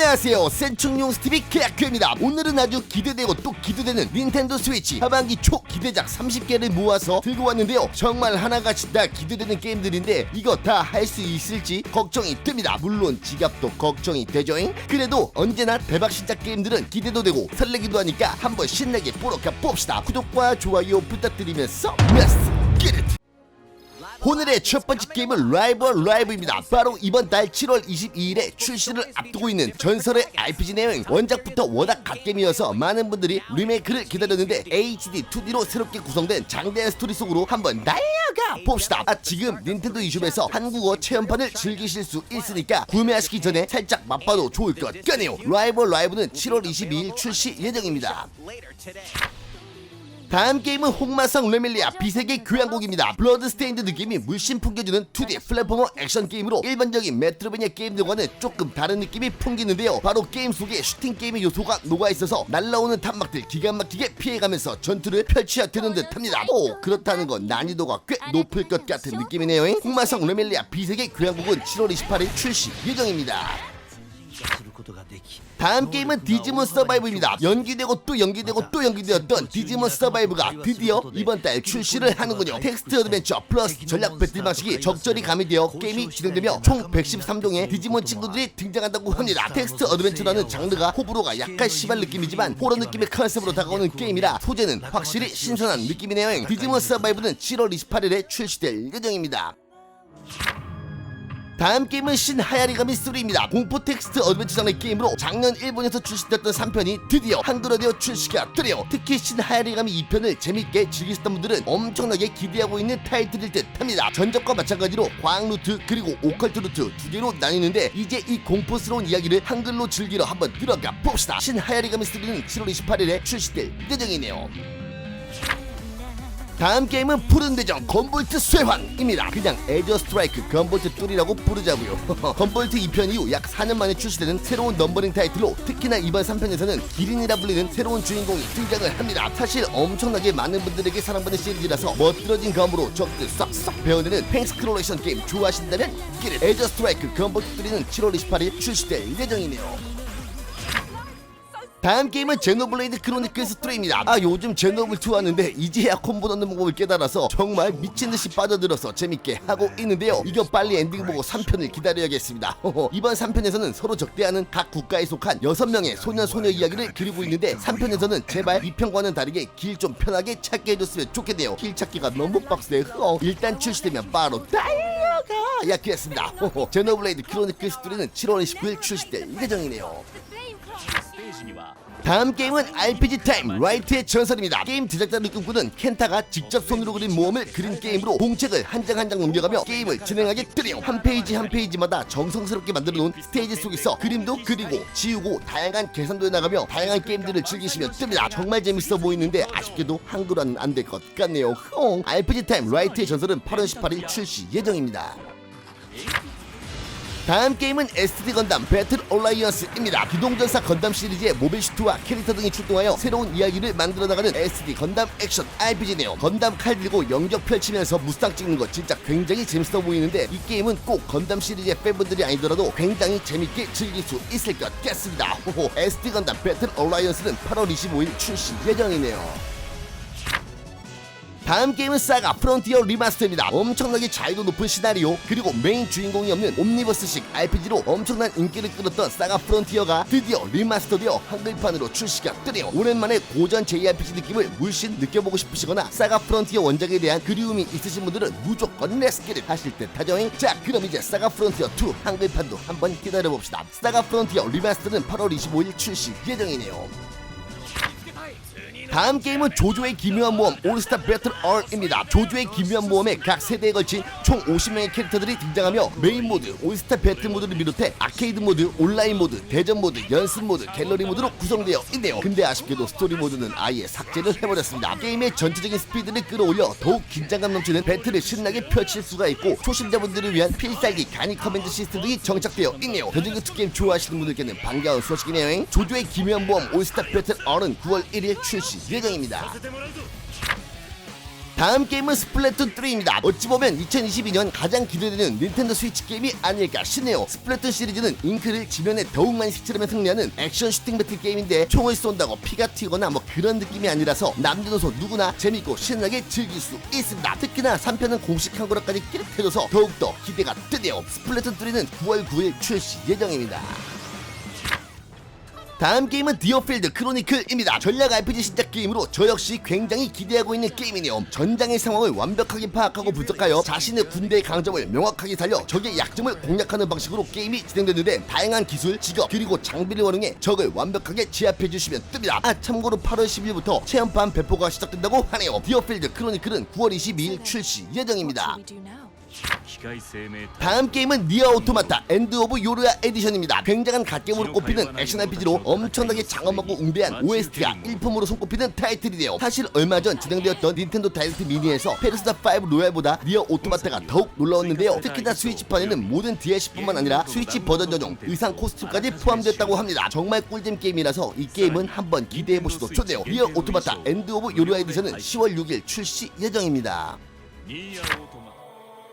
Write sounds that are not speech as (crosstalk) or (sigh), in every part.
안녕하세요. 센충용스TV 계약규입니다. 오늘은 아주 기대되고 또 기대되는 닌텐도 스위치 하반기 초 기대작 30개를 모아서 들고 왔는데요. 정말 하나같이 다 기대되는 게임들인데 이거 다 할 수 있을지 걱정이 됩니다. 물론 지갑도 걱정이 되죠잉? 그래도 언제나 대박 신작 게임들은 기대도 되고 설레기도 하니까 한번 신나게 보러 가봅시다. 구독과 좋아요 부탁드리면서 Let's 오늘의 첫 번째 게임은 라이벌 라이브입니다. 바로 이번 달 7월 22일에 출시를 앞두고 있는 전설의 RPG 내용 원작부터 워낙 갓겜이어서 많은 분들이 리메이크를 기다렸는데 HD 2D로 새롭게 구성된 장대한 스토리 속으로 한번 날려가 봅시다. 아, 지금 닌텐도 이숍에서 한국어 체험판을 즐기실 수 있으니까 구매하시기 전에 살짝 맛봐도 좋을 것 같네요. 라이벌 라이브는 7월 22일 출시 예정입니다. 다음 게임은 홍마성 레밀리아 비세계 교향곡입니다. 블러드스테인드 느낌이 물씬 풍겨주는 2D 플랫포머 액션 게임으로 일반적인 메트로베니아 게임들과는 조금 다른 느낌이 풍기는데요. 바로 게임 속에 슈팅 게임의 요소가 녹아있어서 날라오는 탄막들 기가 막히게 피해가면서 전투를 펼쳐야 되는 듯합니다. 오 그렇다는 건 난이도가 꽤 높을 것 같은 느낌이네요. 홍마성 레밀리아 비세계 교향곡은 7월 28일 출시 예정입니다. 다음 게임은 디지몬 서바이브입니다. 연기되고 또 연기되고 또 연기되었던 디지몬 서바이브가 드디어 이번 달 출시를 하는군요. 텍스트 어드벤처 플러스 전략 배틀 방식이 적절히 가미되어 게임이 진행되며 총 113종의 디지몬 친구들이 등장한다고 합니다. 텍스트 어드벤처라는 장르가 호불호가 약간 심한 느낌이지만 호러 느낌의 컨셉으로 다가오는 게임이라 소재는 확실히 신선한 느낌이네요. 디지몬 서바이브는 7월 28일에 출시될 예정입니다. 다음 게임은 신 하야리가미 3입니다. 공포 텍스트 어드벤처 장르 게임으로 작년 일본에서 출시됐던 3편이 드디어 한글화 되어 출시가 되네요. 특히 신 하야리가미 2편을 재밌게 즐기셨던 분들은 엄청나게 기대하고 있는 타이틀일 듯 합니다. 전작과 마찬가지로 과학 루트 그리고 오컬트 루트 두 개로 나뉘는데 이제 이 공포스러운 이야기를 한글로 즐기러 한번 들어가 봅시다. 신 하야리가미 3는 7월 28일에 출시될 예정이네요. 다음 게임은 푸른 대전 건볼트 쇠환입니다. 그냥 에저 스트라이크 건볼트 뚫이라고 부르자고요. (laughs) 건볼트 2편 이후 약 4년 만에 출시되는 새로운 넘버링 타이틀로 특히나 이번 3편에서는 기린이라 불리는 새로운 주인공이 등장을 합니다. 사실 엄청나게 많은 분들에게 사랑받는 시리즈라서 멋들어진 감으로 적들 싹싹 배워내는 팽스크롤레이션 게임 좋아하신다면 기린 에저 스트라이크 건볼트 뚫이는 7월 28일 출시될 예정이네요. 다음 게임은 제노블레이드 크로니클스 3입니다. 아 요즘 제노블 2 하는데 이제야 콤보 넣는 방법을 깨달아서 정말 미친듯이 빠져들어서 재밌게 하고 있는데요. 이거 빨리 엔딩 보고 3편을 기다려야겠습니다. 이번 3편에서는 서로 적대하는 각 국가에 속한 6명의 소년 소녀 이야기를 그리고 있는데 3편에서는 제발 2편과는 다르게 길 좀 편하게 찾게 해줬으면 좋겠네요. 길 찾기가 너무 빡세. 어, 일단 출시되면 바로 달려가 약했습니다. 제노블레이드 크로니클스 3는 7월 29일 출시될 예정이네요. 다음 게임은 RPG 타임 라이트의 전설입니다. 게임 제작자를 꿈꾸는 켄타가 직접 손으로 그린 모험을 그린 게임으로 공책을 한 장 한 장 넘겨가며 게임을 진행하게 되네요. 한 페이지 한 페이지마다 정성스럽게 만들어 놓은 스테이지 속에서 그림도 그리고 지우고 다양한 계산도 해나가며 다양한 게임들을 즐기시면 됩니다. 정말 재밌어 보이는데 아쉽게도 한글화는 안 될 것 같네요. 흥. RPG 타임 라이트의 전설은 8월 18일 출시 예정입니다. 다음 게임은 SD 건담 배틀 올라이언스입니다. 기동전사 건담 시리즈의 모빌 슈트와 캐릭터 등이 출동하여 새로운 이야기를 만들어 나가는 SD 건담 액션 RPG네요. 건담 칼 들고 영역 펼치면서 무쌍 찍는 거 진짜 굉장히 재밌어 보이는데 이 게임은 꼭 건담 시리즈의 팬분들이 아니더라도 굉장히 재밌게 즐길 수 있을 것 같습니다. 호호 SD 건담 배틀 올라이언스는 8월 25일 출시 예정이네요. 다음 게임은 사가 프론티어 리마스터입니다. 엄청나게 자유도 높은 시나리오 그리고 메인 주인공이 없는 옴니버스식 RPG로 엄청난 인기를 끌었던 사가 프론티어가 드디어 리마스터되어 한글판으로 출시가 되네요. 오랜만에 고전 JRPG 느낌을 물씬 느껴보고 싶으시거나 사가 프론티어 원작에 대한 그리움이 있으신 분들은 무조건 렛츠기를 하실 듯 하죠. 자 그럼 이제 사가 프론티어 2 한글판도 한번 기다려봅시다. 사가 프론티어 리마스터는 8월 25일 출시 예정이네요. 다음 게임은 조조의 기묘한 모험 올스타 배틀 R입니다. 조조의 기묘한 모험에 각 세대에 걸친 총 50명의 캐릭터들이 등장하며 메인 모드, 올스타 배틀 모드를 비롯해 아케이드 모드, 온라인 모드, 대전 모드, 연습 모드, 갤러리 모드로 구성되어 있네요. 근데 아쉽게도 스토리 모드는 아예 삭제를 해버렸습니다. 게임의 전체적인 스피드를 끌어올려 더욱 긴장감 넘치는 배틀을 신나게 펼칠 수가 있고 초심자분들을 위한 필살기 간이 커맨드 시스템 등이 정착되어 있네요. 전쟁2 게임 좋아하시는 분들께는 반가운 소식이네요. 조조의 기묘한 모험 올스타 배틀 R은 9월 1일 출시 예정입니다. 다음 게임은 스플래툰 3입니다. 어찌 보면 2022년 가장 기대되는 닌텐도 스위치 게임이 아닐까 싶네요. 스플래툰 시리즈는 잉크를 지면에 더욱 많이 색칠하면 승리하는 액션 슈팅 배틀 게임인데 총을 쏜다고 피가 튀거나 뭐 그런 느낌이 아니라서 남녀노소 누구나 재밌고 신나게 즐길 수 있습니다. 특히나 3편은 공식 한국어까지 끼륵해줘서 더욱더 기대가 뜨네요. 스플래툰 3는 9월 9일 출시 예정입니다. 다음 게임은 디어필드 크로니클입니다. 전략 RPG 신작 게임으로 저 역시 굉장히 기대하고 있는 게임이네요. 전장의 상황을 완벽하게 파악하고 분석하여 자신의 군대의 강점을 명확하게 살려 적의 약점을 공략하는 방식으로 게임이 진행되는데 다양한 기술, 직업, 그리고 장비를 활용해 적을 완벽하게 제압해 주시면 뜹니다. 아 참고로 8월 10일부터 체험판 배포가 시작된다고 하네요. 디어필드 크로니클은 9월 22일 출시 예정입니다. 다음 게임은 니어 오토마타 엔드 오브 요르야 에디션입니다. 굉장한 갓겜으로 꼽히는 액션 RPG로 엄청나게 장엄하고 웅대한 OST가 일품으로 손꼽히는 타이틀이래요. 사실 얼마 전 진행되었던 닌텐도 다이렉트 미니에서 페르소나 5 로얄보다 니어 오토마타가 더욱 놀라웠는데요. 특히나 스위치판에는 모든 DLC뿐만 아니라 스위치 버전 전용 의상 코스튬까지 포함됐다고 합니다. 정말 꿀잼 게임이라서 이 게임은 한번 기대해 보시도 좋네요. 니어 오토마타 엔드 오브 요르야 에디션은 10월 6일 출시 예정입니다.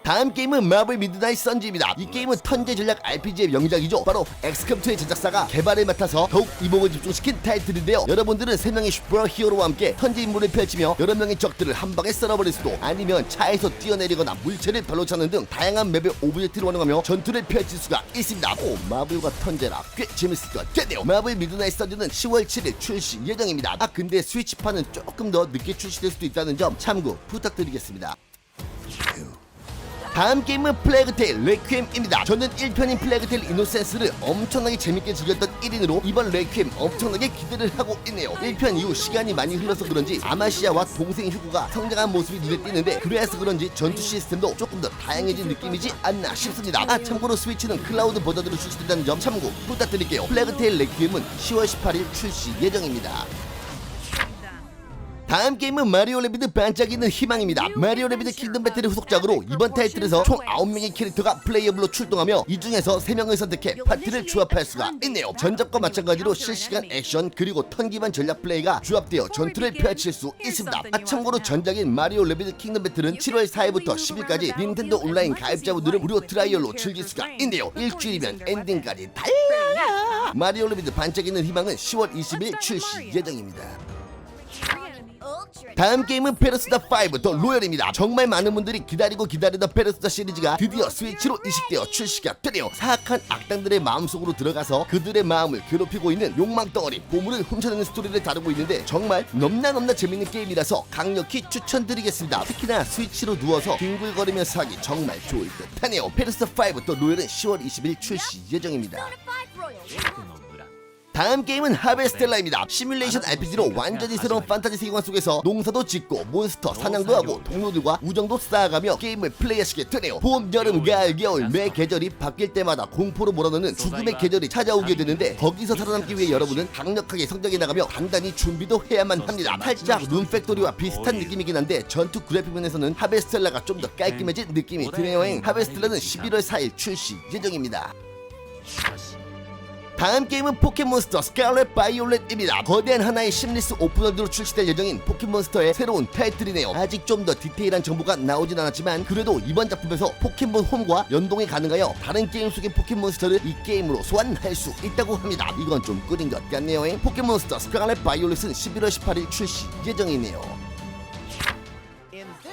다음 게임은 마블 미드나잇 선지입니다. 이 게임은 턴제 전략 RPG의 명작이죠. 바로 엑스컴2의 제작사가 개발을 맡아서 더욱 이목을 집중시킨 타이틀인데요. 여러분들은 세 명의 슈퍼 히어로와 함께 턴제 인물을 펼치며 여러 명의 적들을 한 방에 썰어버릴 수도 아니면 차에서 뛰어내리거나 물체를 발로 차는 등 다양한 맵의 오브젝트를 원용하며 전투를 펼칠 수가 있습니다. 오 마블과 턴제라 꽤 재밌을 것 같네요. 마블 미드나잇 선지는 10월 7일 출시 예정입니다. 아 근데 스위치판은 조금 더 늦게 출시될 수도 있다는 점 참고 부탁드리겠습니다. 다음 게임은 플래그테일 레퀴엠입니다. 저는 1편인 플래그테일 이노센스를 엄청나게 재밌게 즐겼던 1인으로 이번 레퀴엠 엄청나게 기대를 하고 있네요. 1편 이후 시간이 많이 흘러서 그런지 아마시아와 동생 휴고가 성장한 모습이 눈에 띄는데 그래서 그런지 전투 시스템도 조금 더 다양해진 느낌이지 않나 싶습니다. 아 참고로 스위치는 클라우드 버전으로 출시된다는 점 참고 부탁드릴게요. 플래그테일 레퀴엠은 10월 18일 출시 예정입니다. 다음 게임은 마리오 레비드 반짝이는 희망입니다. 마리오 레비드 킹덤 배틀의 후속작으로 이번 타이틀에서 총 9명의 캐릭터가 플레이어블로 출동하며 이 중에서 3명을 선택해 파티를 조합할 수가 있네요. 전작과 마찬가지로 실시간 액션 그리고 턴 기반 전략 플레이가 조합되어 전투를 펼칠 수 있습니다. 아, 참고로 전작인 마리오 레비드 킹덤 배틀은 7월 4일부터 10일까지 닌텐도 온라인 가입자분들은 무료 트라이얼로 즐길 수가 있네요. 일주일이면 엔딩까지 달라! 마리오 레비드 반짝이는 희망은 10월 20일 출시 예정입니다. 다음 게임은 페르스다 5 더 로열입니다. 정말 많은 분들이 기다리고 기다리던 페르스다 시리즈가 드디어 스위치로 이식되어 출시가 되네요. 사악한 악당들의 마음속으로 들어가서 그들의 마음을 괴롭히고 있는 욕망 덩어리 보물을 훔쳐내는 스토리를 다루고 있는데 정말 넘나 넘나 재밌는 게임이라서 강력히 추천드리겠습니다. 특히나 스위치로 누워서 뒹굴거리면서 하기 정말 좋을 듯하네요. 페르스다 5 더 로열은 10월 20일 출시 예정입니다. 다음 게임은 하베스텔라입니다. 시뮬레이션 RPG로 완전히 새로운 판타지 세계관 속에서 농사도 짓고 몬스터 사냥도 하고 동료들과 우정도 쌓아가며 게임을 플레이하시게 되네요. 봄, 여름, 가을, 겨울 매 계절이 바뀔 때마다 공포로 몰아넣는 죽음의 계절이 찾아오게 되는데 거기서 살아남기 위해 여러분은 강력하게 성장해 나가며 간단히 준비도 해야만 합니다. 살짝 룬팩토리와 비슷한 느낌이긴 한데 전투 그래픽 면에서는 하베스텔라가 좀 더 깔끔해진 느낌이 드네요. 하베스텔라는 11월 4일 출시 예정입니다. 다음 게임은 포켓몬스터 스칼렛 바이올렛입니다. 거대한 하나의 심리스 오픈월드로 출시될 예정인 포켓몬스터의 새로운 타이틀이네요. 아직 좀 더 디테일한 정보가 나오진 않았지만 그래도 이번 작품에서 포켓몬 홈과 연동이 가능하여 다른 게임 속의 포켓몬스터를 이 게임으로 소환할 수 있다고 합니다. 이건 좀 꿀인 것 같네요. 포켓몬스터 스칼렛 바이올렛은 11월 18일 출시 예정이네요.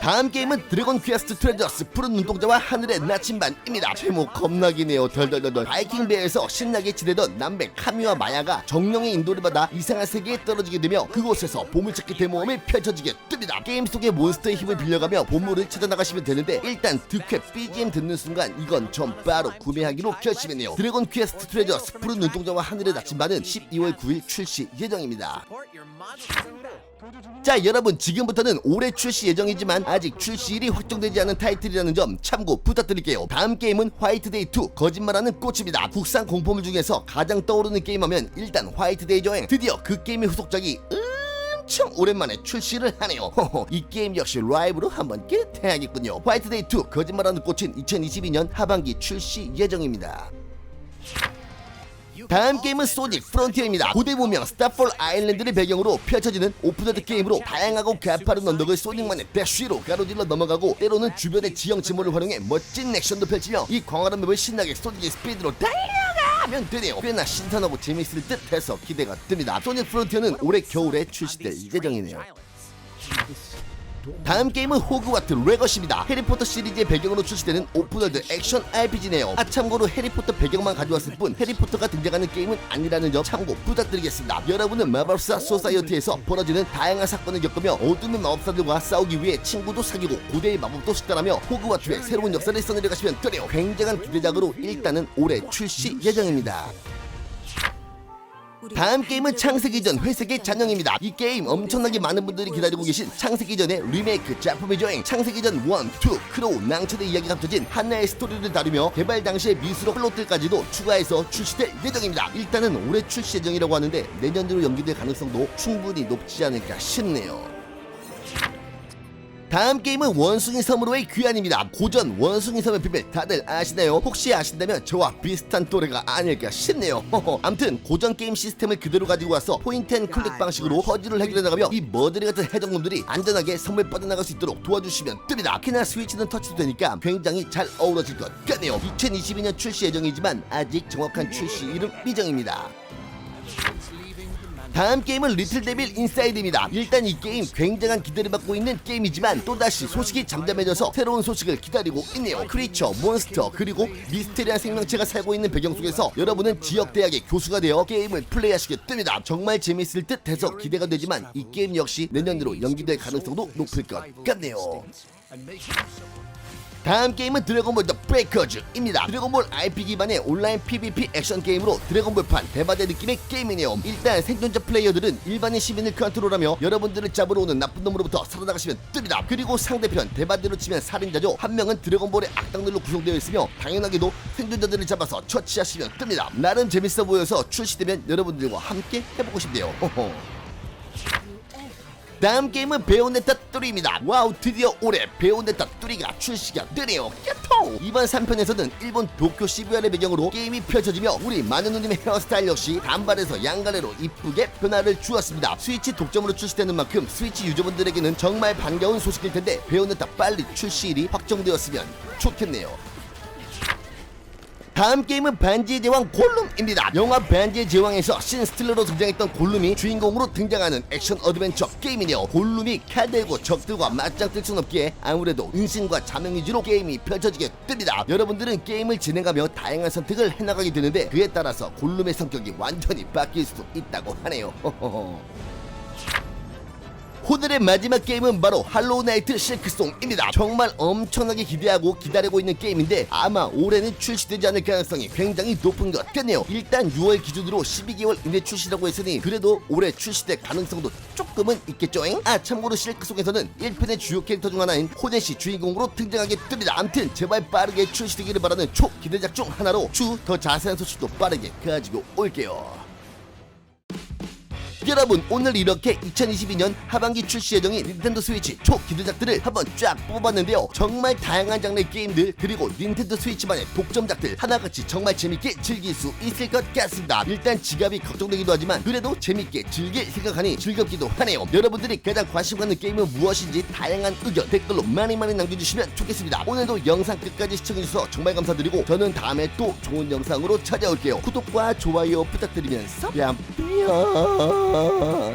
다음 게임은 드래곤 퀘스트 트레저스 푸른 눈동자와 하늘의 나침반입니다. 제목 겁나기네요. 덜덜덜덜 바이킹 배에서 신나게 지내던 남배 카미와 마야가 정령의 인도를 받아 이상한 세계에 떨어지게 되며 그곳에서 보물찾기 대모험이 펼쳐지게 됩니다. 게임 속의 몬스터의 힘을 빌려가며 보물을 찾아 나가시면 되는데 일단 득회 BGM 듣는 순간 이건 전 바로 구매하기로 결심했네요. 드래곤 퀘스트 트레저스 푸른 눈동자와 하늘의 나침반은 12월 9일 출시 예정입니다. 자 여러분 지금부터는 올해 출시 예정이지만 아직 출시일이 확정되지 않은 타이틀이라는 점 참고 부탁드릴게요. 다음 게임은 화이트데이 2 거짓말하는 꽃입니다. 국산 공포물 중에서 가장 떠오르는 게임하면 일단 화이트데이 여행. 드디어 그 게임의 후속작이 엄청 오랜만에 출시를 하네요. 호호, 이 게임 역시 라이브로 한번 깨태야겠군요. 화이트데이 2 거짓말하는 꽃은 2022년 하반기 출시 예정입니다 다음 게임은 소닉 프론티어입니다. 고대 문명 스타폴 아일랜드를 배경으로 펼쳐지는 오픈월드 게임으로 다양하고 가파른 언덕을 소닉만의 대쉬로 가로질러 넘어가고 때로는 주변의 지형 지물을 활용해 멋진 액션도 펼치며 이 광활한 맵을 신나게 소닉의 스피드로 달려가면 되네요. 꽤나 신선하고 재미있을 듯 해서 기대가 듭니다. 소닉 프론티어는 올해 겨울에 출시될 예정이네요. 다음 게임은 호그와트 레거시입니다. 해리포터 시리즈의 배경으로 출시되는 오픈월드 액션 RPG네요. 아 참고로 해리포터 배경만 가져왔을 뿐 해리포터가 등장하는 게임은 아니라는 점 참고 부탁드리겠습니다. 여러분은 마법사 소사이어티에서 벌어지는 다양한 사건을 겪으며 어둠의 마법사들과 싸우기 위해 친구도 사귀고 고대의 마법도 식단하며 호그와트의 새로운 역사를 써내려 가시면 되네요. 굉장한 기대작으로 일단은 올해 출시 예정입니다. 다음 게임은 창세기 전 회색의 잔영입니다. 이 게임 엄청나게 많은 분들이 기다리고 계신 창세기 전의 리메이크 작품이죠. 창세기 전 1, 2, 크로우, 낭천의 이야기가 합쳐진 하나의 스토리를 다루며 개발 당시의 미수로 플롯들까지도 추가해서 출시될 예정입니다. 일단은 올해 출시 예정이라고 하는데 내년으로 연기될 가능성도 충분히 높지 않을까 싶네요. 다음 게임은 원숭이 섬으로의 귀환입니다. 고전 원숭이 섬의 비밀 다들 아시나요? 혹시 아신다면 저와 비슷한 또래가 아닐까 싶네요. 암튼 고전 게임 시스템을 그대로 가지고 와서 포인트 앤 클릭 방식으로 퍼즐을 해결해 나가며 이 머드리 같은 해적놈들이 안전하게 섬을 뻗어나갈 수 있도록 도와주시면 됩니다. 특히나 스위치는 터치도 되니까 굉장히 잘 어우러질 것 같네요. 2022년 출시 예정이지만 아직 정확한 출시 이름 미정입니다. 다음 게임은 리틀 데빌 인사이드입니다. 일단 이 게임 굉장한 기대를 받고 있는 게임이지만 또다시 소식이 잠잠해져서 새로운 소식을 기다리고 있네요. 크리처, 몬스터, 그리고 미스테리한 생명체가 살고 있는 배경 속에서 여러분은 지역 대학의 교수가 되어 게임을 플레이하시게 됩니다. 정말 재밌을 듯 해서 기대가 되지만 이 게임 역시 내년으로 연기될 가능성도 높을 것 같네요. 다음 게임은 드래곤볼 더 브레이커즈입니다. 드래곤볼 IP 기반의 온라인 PVP 액션 게임으로 드래곤볼판 대바대 느낌의 게임이네요. 일단 생존자 플레이어들은 일반인 시민을 컨트롤하며 여러분들을 잡으러 오는 나쁜 놈으로부터 살아나가시면 됩니다. 그리고 상대편 대바대로 치면 살인자죠. 한 명은 드래곤볼의 악당들로 구성되어 있으며 당연하게도 생존자들을 잡아서 처치하시면 됩니다. 나름 재밌어 보여서 출시되면 여러분들과 함께 해보고 싶네요. 호호. 다음 게임은 베오네타 3입니다. 와우 드디어 올해 베오네타 3가 출시가 되네요. 야토! 이번 3편에서는 일본 도쿄 시부야를 배경으로 게임이 펼쳐지며 우리 마누누님의 헤어스타일 역시 단발에서 양갈래로 이쁘게 변화를 주었습니다. 스위치 독점으로 출시되는 만큼 스위치 유저분들에게는 정말 반가운 소식일 텐데 베오네타 빨리 출시일이 확정되었으면 좋겠네요. 다음 게임은 반지의 제왕 골룸입니다. 영화 반지의 제왕에서 신 스틸러로 등장했던 골룸이 주인공으로 등장하는 액션 어드벤처 게임이네요. 골룸이 칼 들고 적들과 맞짱 뜰순 없기에 아무래도 은신과 자명 위주로 게임이 펼쳐지게 됩니다. 여러분들은 게임을 진행하며 다양한 선택을 해나가게 되는데 그에 따라서 골룸의 성격이 완전히 바뀔 수도 있다고 하네요. (laughs) 오늘의 마지막 게임은 바로 할로우 나이트 실크송입니다. 정말 엄청나게 기대하고 기다리고 있는 게임인데 아마 올해는 출시되지 않을 가능성이 굉장히 높은 것 같네요. 일단 6월 기준으로 12개월 이내 출시라고 했으니 그래도 올해 출시될 가능성도 조금은 있겠죠잉? 아 참고로 실크송에서는 1편의 주요 캐릭터 중 하나인 호넷이 주인공으로 등장하게 됩니다. 암튼 제발 빠르게 출시되기를 바라는 초기대작 중 하나로 추 더 자세한 소식도 빠르게 가지고 올게요. 여러분 오늘 이렇게 2022년 하반기 출시 예정인 닌텐도 스위치 초기대작들을 한번 쫙 뽑아봤는데요. 정말 다양한 장르의 게임들 그리고 닌텐도 스위치만의 독점작들 하나같이 정말 재밌게 즐길 수 있을 것 같습니다. 일단 지갑이 걱정되기도 하지만 그래도 재밌게 즐길 생각하니 즐겁기도 하네요. 여러분들이 가장 관심 갖는 게임은 무엇인지 다양한 의견 댓글로 많이 많이 남겨주시면 좋겠습니다. 오늘도 영상 끝까지 시청해주셔서 정말 감사드리고 저는 다음에 또 좋은 영상으로 찾아올게요. 구독과 좋아요 부탁드리면서 뺨 뿅. 뿅.